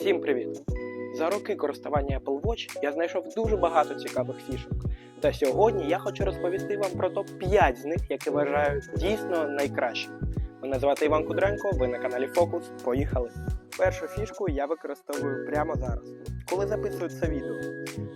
Всім привіт! За роки користування Apple Watch я знайшов дуже багато цікавих фішок. Та сьогодні я хочу розповісти вам про топ-5 з них, які вважаю дійсно найкращими. Мене звати Іван Кудренко, ви на каналі Focus. Поїхали! Першу фішку я використовую прямо зараз. Коли записую це відео,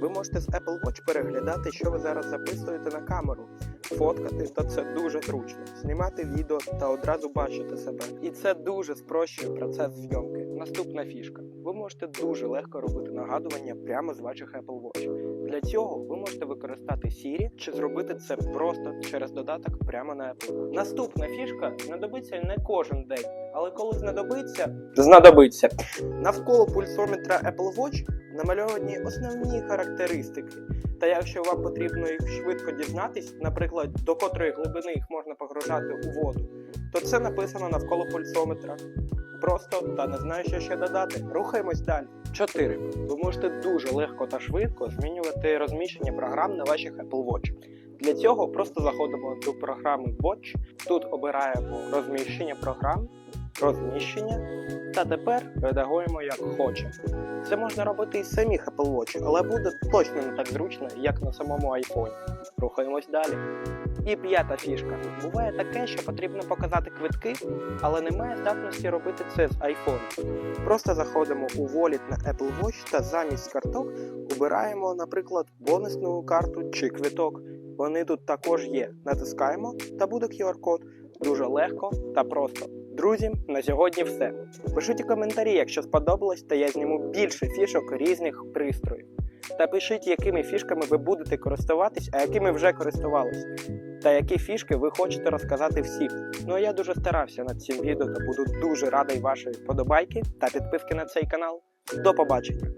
ви можете з Apple Watch переглядати, що ви зараз записуєте на камеру, фоткати, та це дуже зручно. Знімати відео та одразу бачити себе. І це дуже спрощує процес зйомки. Наступна фішка. Ви можете дуже легко робити нагадування прямо з ваших Apple Watch. Для цього ви можете використати Siri чи зробити це просто через додаток прямо на Apple. Наступна фішка знадобиться не кожен день, але коли знадобиться, знадобиться. Навколо пульсометра Apple Watch намальовані основні характеристики. Та якщо вам потрібно їх швидко дізнатись, наприклад, до котрої глибини їх можна погружати у воду, то це написано навколо пульсометра. Просто та не знаю, що ще додати. Рухаємось далі. 4. Ви можете дуже легко та швидко змінювати розміщення програм на ваших Apple Watch. Для цього просто заходимо до програми Watch, тут обираємо розміщення програм, розміщення та тепер редагуємо як хочемо. Це можна робити із самих Apple Watch, але буде точно не так зручно, як на самому iPhone. Рухаємось далі. І п'ята фішка. Буває таке, що потрібно показати квитки, але немає здатності робити це з iPhone. Просто заходимо у Wallet на Apple Watch та замість карток обираємо, наприклад, бонусну карту чи квиток. Вони тут також є. Натискаємо та буде QR-код. Дуже легко та просто. Друзі, на сьогодні все. Пишіть у коментарі, якщо сподобалось, та я зніму більше фішок різних пристроїв. Та пишіть, якими фішками ви будете користуватись, а якими вже користувались. Та які фішки ви хочете розказати всім. Ну а я дуже старався над цим відео та буду дуже радий вашої вподобайки та підписки на цей канал. До побачення!